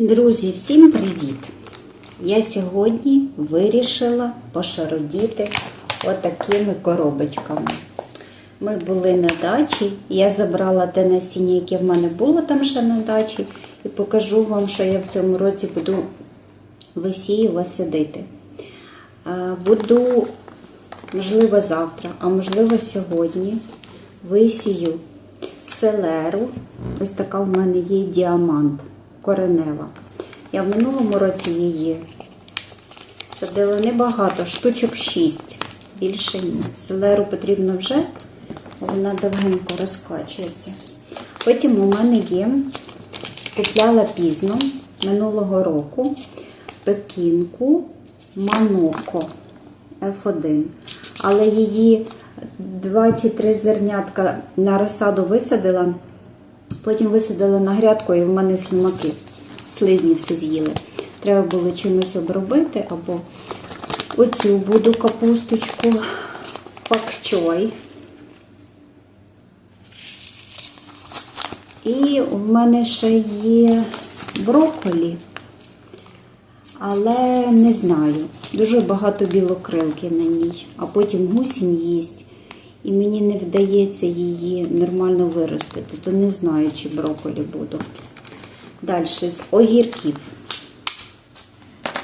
Друзі, всім привіт! Я сьогодні вирішила пошародіти отакими коробочками. Ми були на дачі, я забрала те насіння, яке в мене було там ще на дачі, і покажу вам, що я в цьому році буду висіювати садити. Буду, можливо, завтра, а можливо, сьогодні висію селеру. Ось така в мене є діамант коренева. Я в минулому році її садила небагато, штучок 6, більше ні. Селеру потрібно вже, вона довгенько розкачується. Потім у мене є, купляла пізно минулого року пекінку Маноко F1. Але її два чи три зернятка на розсаду висадила. Потім висадила на грядку і в мене слимаки, слизні все з'їли. Треба було чимось обробити, або оцю буду капусточку пакчой. І в мене ще є брокколі, але не знаю. Дуже багато білокрилки на ній, а потім гусінь їсть і мені не вдається її нормально виростити, то не знаю, чи брокколі буду. Далі з огірків.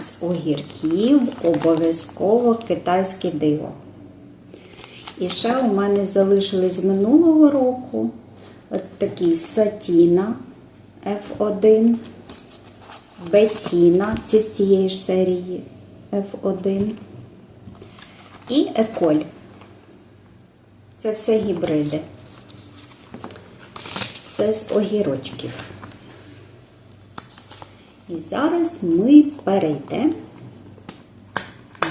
З огірків обов'язково китайське диво. І ще у мене залишились минулого року от такий сатіна F1, Бетіна, це з цієї ж серії F1 і Еколь. Це все гібриди. Це з огірочків. І зараз ми перейдемо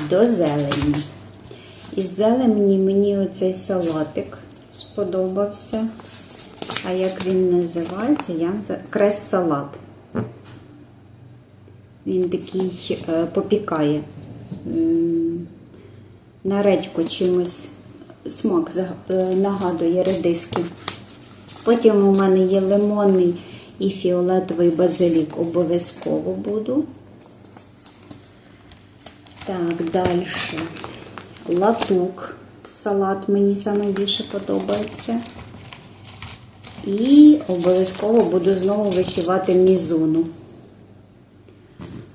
до зелені. Із зелені мені оцей салатик сподобався. А як він називається? Я крес-салат. Він такий е, попікає. На редьку чимось смак е, нагадує редиски. Потім у мене є лимонний і фіолетовий базилік. Обов'язково буду. Так, далі. Латук. Салат мені найбільше подобається. І обов'язково буду знову висівати мізуну.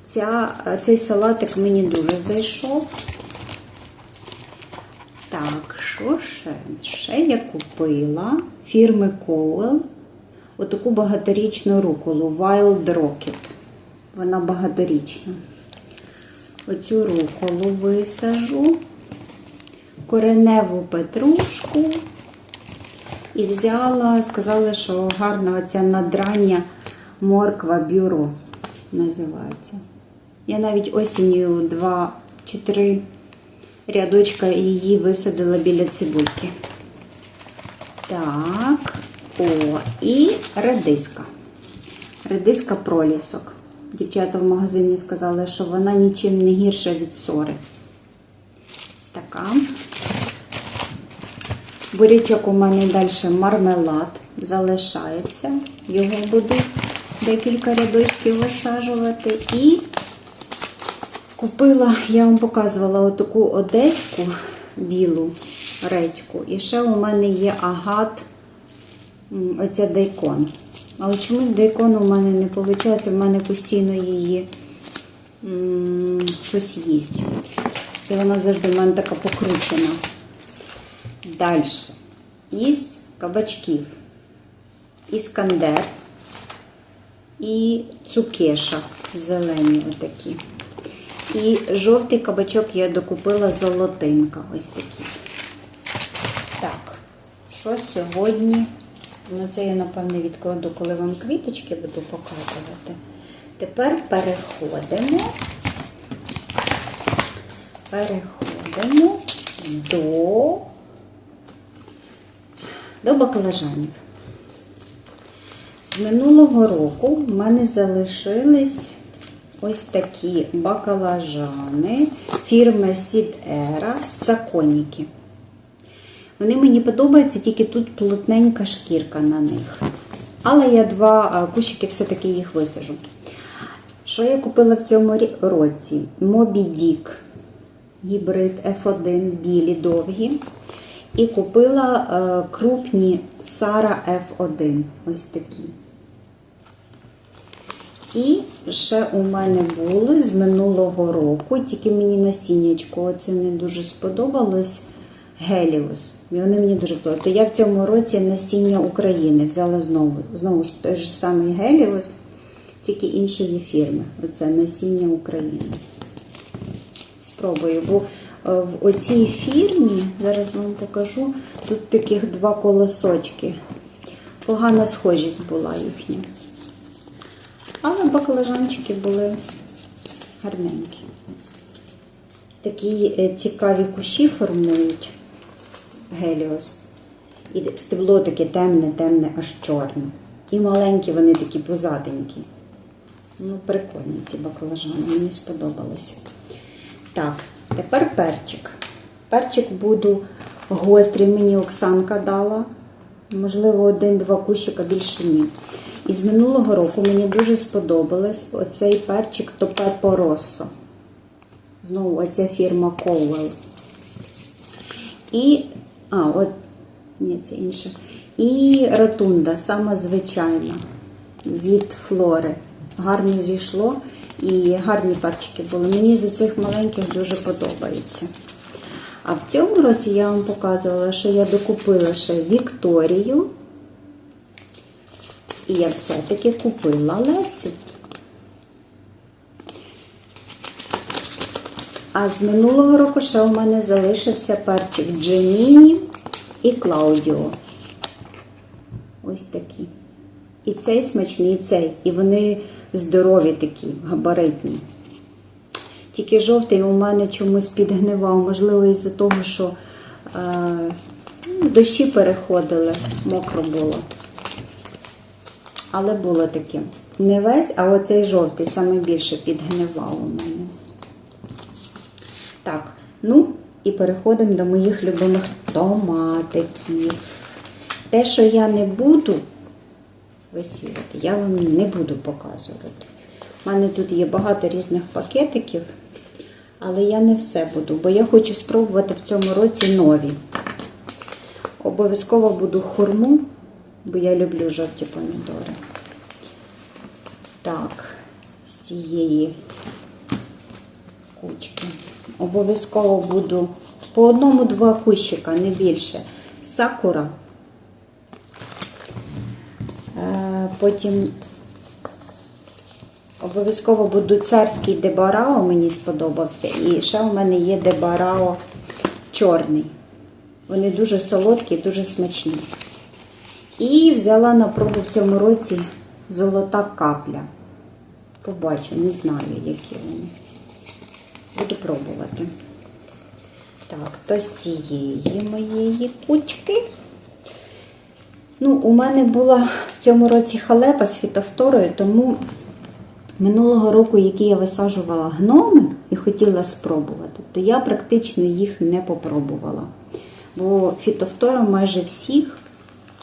Ця, Цей салатик мені дуже зайшов. Так, ще? Я купила фірми Cowell отаку багаторічну руколу Wild Rocket. Вона багаторічна. Оцю руколу висажу, кореневу петрушку. І взяла, сказали, що гарна оця надрання морква бюро називається. Я навіть осінню 2 чи 3 рядочка її висадила біля цибульки. Так, о, і редиска. Редиска пролісок. Дівчата в магазині сказали, що вона нічим не гірша від сори. Така. Бурячок у мене далі мармелад залишається. Його буду декілька рядочків висаджувати. І Купила, я вам показувала отаку одеську білу речку. І ще у мене є агат, оця дайкон. Але чомусь дайкон у мене не виходить, в мене постійно її щось їсть. І вона завжди в мене така покручена. Далі. Із кабачків. Іскандер і цукеша зелені отакі. І жовтий кабачок я докупила золотинка. Ось такий. Так, що сьогодні? Ну, це я, напевне, відкладу, коли вам квіточки буду показувати. Тепер переходимо. Переходимо до, до баклажанів. З минулого року в мене залишились ось такі баклажани фірми Seed Era Законіки. Вони мені подобаються, тільки тут плотненька шкірка на них. Але я два кущики все-таки їх висажу. Що я купила в цьому році? Moby Dick гібрид F1 білі довгі. І купила е, крупні Sara F1. Ось такі. І ще у мене були з минулого року, тільки мені насіннячко оце не дуже сподобалось. Геліус. І вони мені дуже подобаються. Я в цьому році насіння України взяла знову. Знову ж той же самий Геліус, тільки іншої фірми. Оце насіння України. Спробую, бо е, в оцій фірмі, зараз вам покажу, тут таких два колосочки. Погана схожість була їхня. Але баклажанчики були гарненькі. Такі е, цікаві кущі формують геліос. І стебло таке темне, темне, аж чорне. І маленькі вони такі позаденькі. Ну, прикольні ці баклажани, мені сподобалося. Так, тепер перчик. Перчик буду гострий, мені Оксанка дала. Можливо, один-два кущика більше ні. І з минулого року мені дуже сподобалось оцей перчик Топепо Россо. Знову оця фірма Коуел. І. А, от, ні, це інше. І ротунда, сама звичайна від флори. Гарно зійшло і гарні перчики були. Мені з цих маленьких дуже подобається. А в цьому році я вам показувала, що я докупила ще Вікторію. І я все-таки купила Лесю. А з минулого року ще у мене залишився перчик Джеміні і Клаудіо. Ось такі. І цей смачний, і цей. І вони здорові такі, габаритні. Тільки жовтий у мене чомусь підгнивав, можливо, із-за того, що е, ну, дощі переходили, мокро було. Але було таке. Не весь, а оцей жовтий саме більше підгнивав у мене. Так, ну і переходимо до моїх любимих томатиків. Те, що я не буду висвітлювати, я вам не буду показувати. У мене тут є багато різних пакетиків, але я не все буду, бо я хочу спробувати в цьому році нові. Обов'язково буду хурму, бо я люблю жовті помідори. Так, з цієї кучки. Обов'язково буду по одному-два кущика, не більше. Сакура. Е, Потім обов'язково буду царський дебарао, мені сподобався. І ще у мене є дебарао чорний. Вони дуже солодкі, дуже смачні. І взяла на пробу в цьому році золота капля. Побачу, не знаю, які вони. Буду пробувати. Так, то з цієї моєї кучки. Ну, у мене була в цьому році халепа з фітофторою, тому минулого року, які я висаджувала гноми і хотіла спробувати, то я практично їх не попробувала. Бо фітофтора майже всіх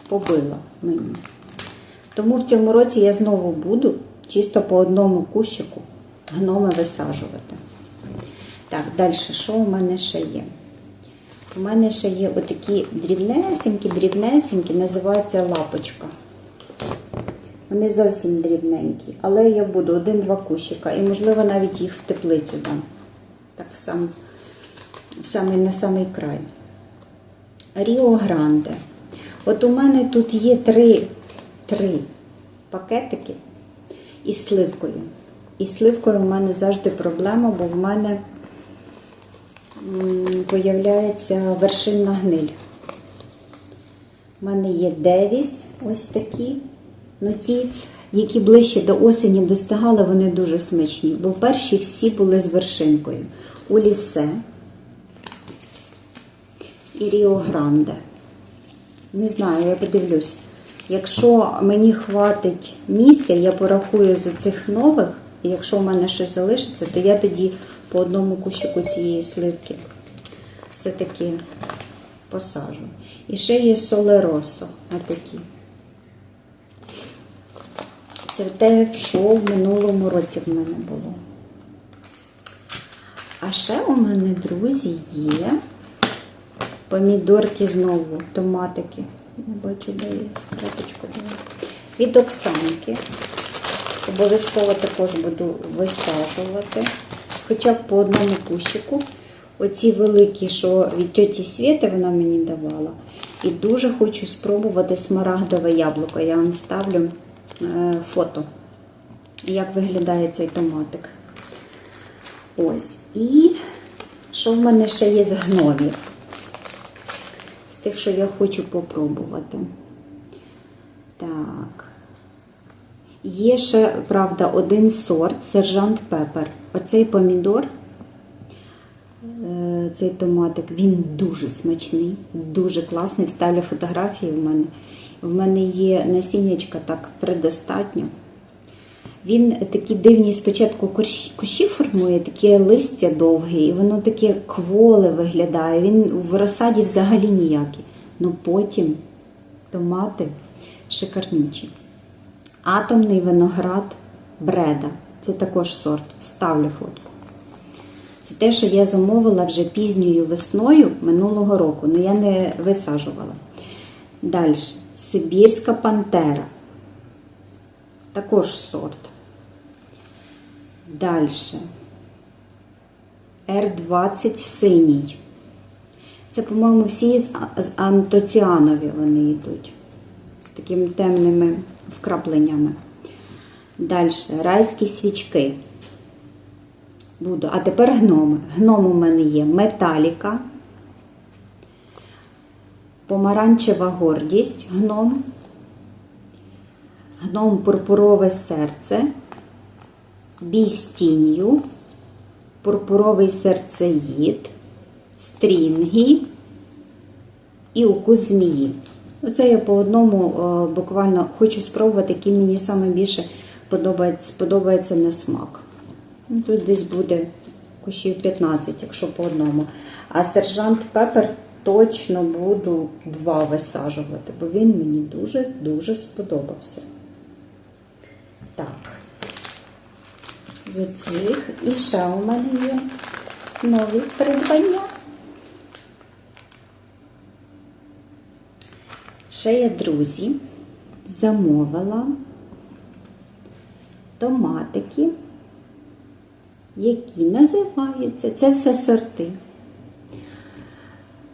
побила мені. Тому в цьому році я знову буду чисто по одному кущику гноми висаджувати. Так, далі, що у мене ще є? У мене ще є отакі дрібнесенькі, дрібнесенькі, називаються лапочка. Вони зовсім дрібненькі, але я буду один-два кущика і, можливо, навіть їх в теплицю дам. Так, в сам, в самий, на самий край. Ріо Гранде. От у мене тут є три, три пакетики із сливкою. І з сливкою у мене завжди проблема, бо в мене м, появляється вершинна гниль. У мене є Девіс, ось такі. Ну, ті, які ближче до осені достигали, вони дуже смачні. Бо перші всі були з вершинкою. Улісе і Ріо Гранде. Не знаю, я подивлюсь. Якщо мені хватить місця, я порахую з цих нових, і якщо в мене щось залишиться, то я тоді по одному кущику цієї сливки все-таки посажу. І ще є солеросо, отакі. Це те, що в минулому році в мене було. А ще у мене, друзі, є помідорки знову, томатики. Не бачу, де є скраточку. Від Оксанки. Обов'язково також буду висаджувати. Хоча б по одному кущику. Оці великі, що від тьоті Свєти вона мені давала. І дуже хочу спробувати смарагдове яблуко. Я вам ставлю е, фото, як виглядає цей томатик. Ось. І що в мене ще є з гновів? Тих, що я хочу попробувати. Так. Є ще, правда, один сорт сержант Пепер. Оцей помідор, е, цей томатик, він дуже смачний, дуже класний. Вставлю фотографії в мене. В мене є насіннячка так предостатньо. Він такі дивні спочатку кущі- формує, таке листя довге, і воно таке кволе виглядає. Він в розсаді взагалі ніякий. Ну потім томати шикарнічі. Атомний виноград Бреда. Це також сорт. Вставлю фотку. Це те, що я замовила вже пізньою весною минулого року, але я не висаджувала. Далі. Сибірська пантера. Також сорт. Далі. Р20 синій. Це, по-моєму, всі з антоціанові вони йдуть. З такими темними вкрапленнями. Далі. Райські свічки. Буду. А тепер гноми. Гном у мене є металіка. Помаранчева гордість гном. Гном пурпурове серце. Бій з тінню. Пурпуровий серцеїд. Стрінгі і укус змії. Оце я по одному е, буквально хочу спробувати, який мені саме більше подобається, на смак. Ну, Тут десь буде кущів 15, якщо по одному. А сержант Пепер точно буду два висаджувати, бо він мені дуже-дуже сподобався. Так. З оцих. І ще у мене є нові придбання. Ще я, друзі, замовила томатики, які називаються, це все сорти.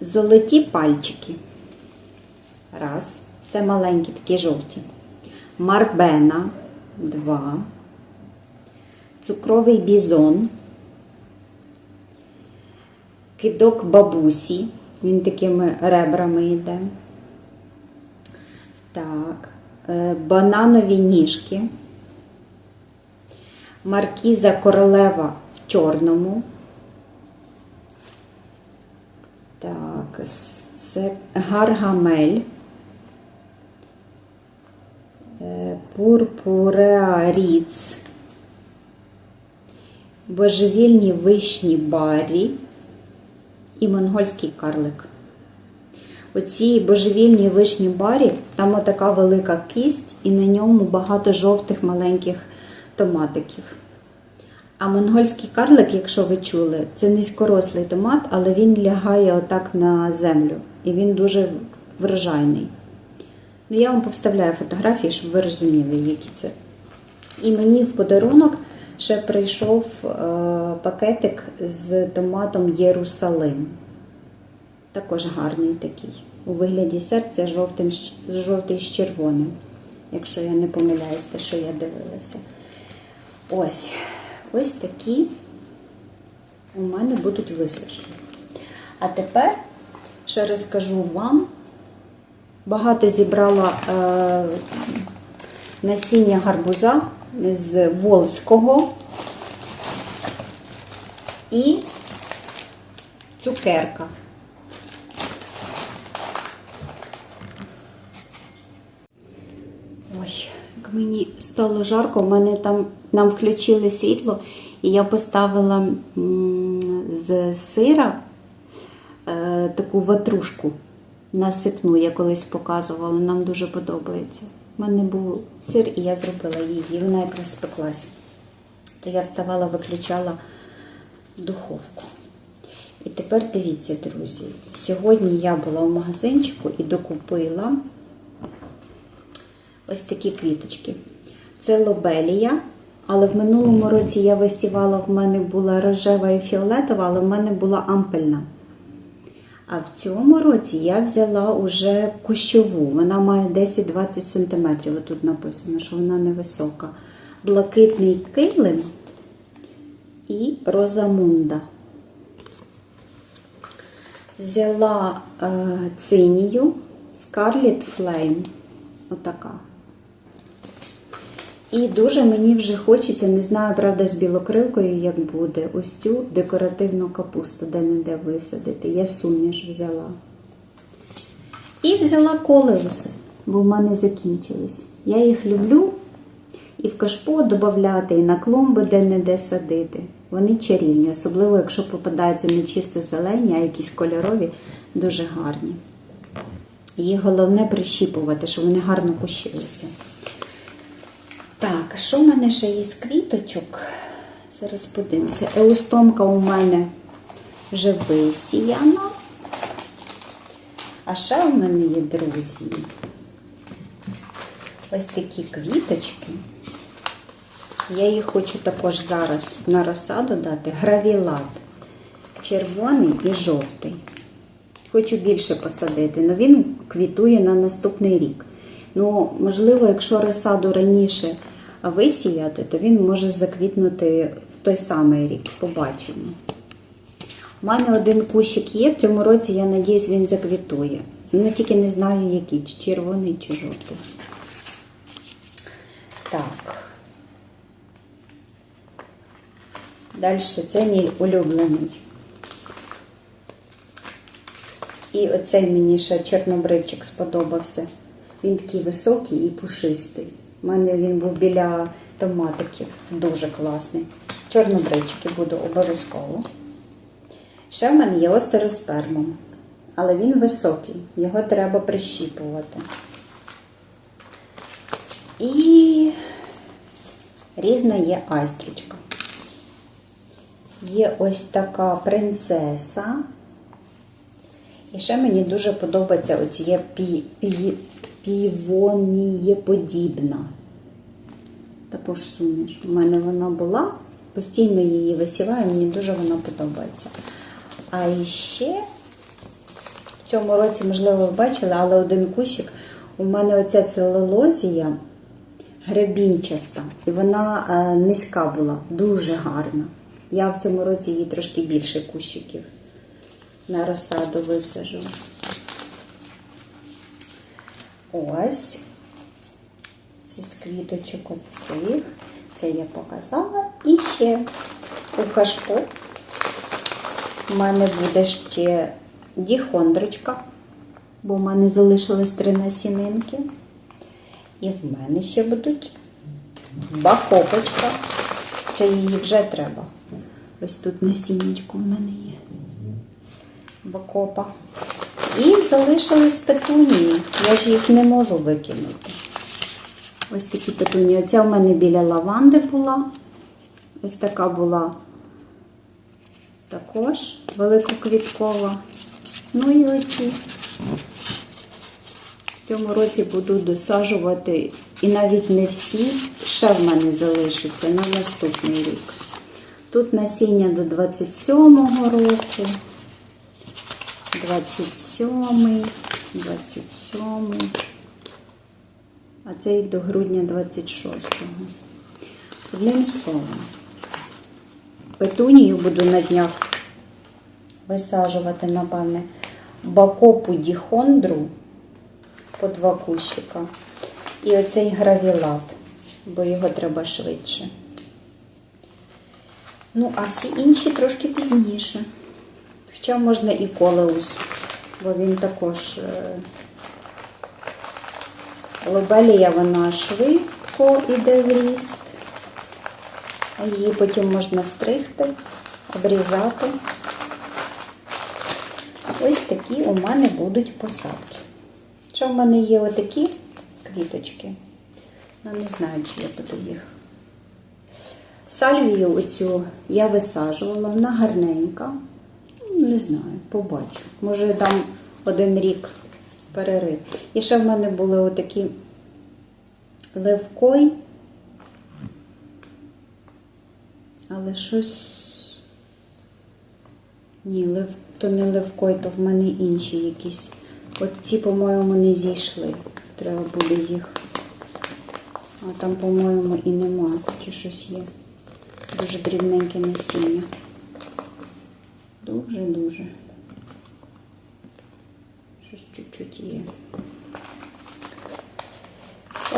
Золоті пальчики. Раз. Це маленькі, такі жовті. Марбена. Два. Цукровий бізон. Кидок бабусі. Він такими ребрами йде. Так, е, бананові ніжки. Маркіза королева в чорному. Так, це гаргамель. Е, Пурпуреа ріц. Божевільні вишні барі і монгольський карлик. Оці божевільні вишні барі, там отака велика кість, і на ньому багато жовтих маленьких томатиків. А монгольський карлик, якщо ви чули, це низькорослий томат, але він лягає отак на землю. І він дуже врожайний. Ну, я вам повставляю фотографії, щоб ви розуміли, які це. І мені в подарунок ще прийшов е, пакетик з томатом Єрусалим. Також гарний такий. У вигляді серця жовтим, жовтий з червоним. Якщо я не помиляюсь, те, що я дивилася. Ось. Ось такі у мене будуть висаджені. А тепер ще розкажу вам. Багато зібрала е, насіння гарбуза з Волзького і цукерка. Ой, як мені стало жарко, у мене там нам включили світло, і я поставила з сира е, таку ватрушку насипну, я колись показувала, нам дуже подобається. У мене був сир, і я зробила її, вона якраз спеклась. То я вставала, виключала духовку. І тепер дивіться, друзі, сьогодні я була в магазинчику і докупила ось такі квіточки. Це лобелія, але в минулому році я висівала, в мене була рожева і фіолетова, але в мене була ампельна. А в цьому році я взяла уже кущову. Вона має 10-20 см. Тут написано, що вона невисока. Блакитний килим і розамунда. Взяла е, цинію Scarlet Flame. Отака. І дуже мені вже хочеться, не знаю, правда, з білокрилкою, як буде, ось цю декоративну капусту, де-не-де висадити. Я суміш взяла. І взяла колеуси, бо в мене закінчились. Я їх люблю і в кашпо додати, і на клумби де-не-де садити. Вони чарівні, особливо, якщо попадаються не чисто зелені, а якісь кольорові, дуже гарні. Їх головне прищіпувати, щоб вони гарно кущилися. Так, що в мене ще є з квіточок? Зараз подивимося. Еустомка у мене вже висіяна. А ще у мене є, друзі, ось такі квіточки. Я їх хочу також зараз на розсаду дати. Гравілат. Червоний і жовтий. Хочу більше посадити, але він квітує на наступний рік. Ну, можливо, якщо розсаду раніше висіяти, то він може заквітнути в той самий рік. Побачимо. У мене один кущик є, в цьому році, я надіюсь, він заквітує. Ну, тільки не знаю, який, чи червоний, чи жовтий. Так. Далі це мій улюблений. І оцей мені ще чорнобривчик сподобався. Він такий високий і пушистий. У мене він був біля томатиків. Дуже класний. Чорнобривчики буду обов'язково. Ще в мене є остероспермом. Але він високий, його треба прищіпувати. І різна є айстрочка. Є ось така принцеса. І ще мені дуже подобається оці пі, пі, півонієподібна. Також суміш. У мене вона була, постійно її висіваю, мені дуже вона подобається. А ще в цьому році, можливо, ви бачили, але один кущик. У мене оця целулозія гребінчаста. І вона е, низька була, дуже гарна. Я в цьому році їй трошки більше кущиків на розсаду висажу. Ось. Це з квіточок оцих. Це я показала. І ще у кашпо в мене буде ще діхондрочка, бо в мене залишилось три насінинки. І в мене ще будуть бакопочка. Це її вже треба. Ось тут насіннячко в мене є. Бакопа. І залишились петунії. Я ж їх не можу викинути. Ось такі петунії. Оця в мене біля лаванди була. Ось така була також великоквіткова. Ну і оці. В цьому році буду досаджувати, і навіть не всі, ще в мене залишаться на наступний рік. Тут насіння до 27-го року, 27-й, 27-й, а цей до грудня 26-го. Одним словом, петунію буду на днях висаджувати, напевне, бакопу діхондру по два кущика. І оцей гравілат, бо його треба швидше. Ну, а всі інші трошки пізніше. Хоча можна і колеус, бо він також е, лобелія, вона швидко йде в ріст, її потім можна стригти, обрізати. Ось такі у мене будуть посадки. Що в мене є отакі квіточки? Ну, не знаю, чи я буду їх. Сальвію оцю я висаджувала, вона гарненька. Ну, Не знаю, побачу. Може, я дам один рік перерив. І ще в мене були отакі левкой. Але щось. Ні, лев... то не левкой, то в мене інші якісь. От ці, по-моєму, не зійшли. Треба буде їх. А там, по-моєму, і нема, чи щось є. Дуже дрібненьке насіння. Дуже-дуже. Щось чуть-чуть є.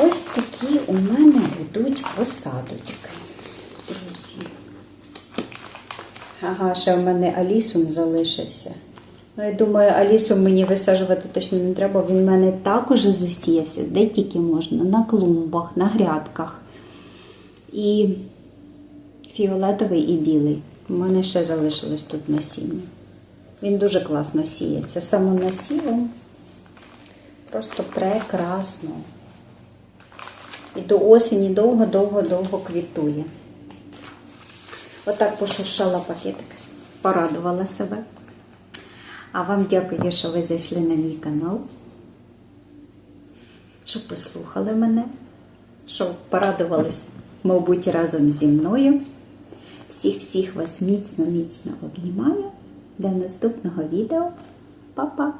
Ось такі у мене будуть посадочки. Друзі. Ага, ще в мене Алісум залишився. Ну, я думаю, Алісум мені висаджувати точно не треба. Він в мене також засіявся, де тільки можна. На клумбах, на грядках. І фіолетовий і білий. У мене ще залишилось тут насіння. Він дуже класно сіється. Самонасівом. Просто прекрасно. І до осені довго-довго-довго квітує. Отак пошуршала пакетик, порадувала себе. А вам дякую, що ви зайшли на мій канал, що послухали мене, що порадувались, мабуть, разом зі мною. Всіх-всіх вас міцно-міцно обнімаю. До наступного відео. Па-па!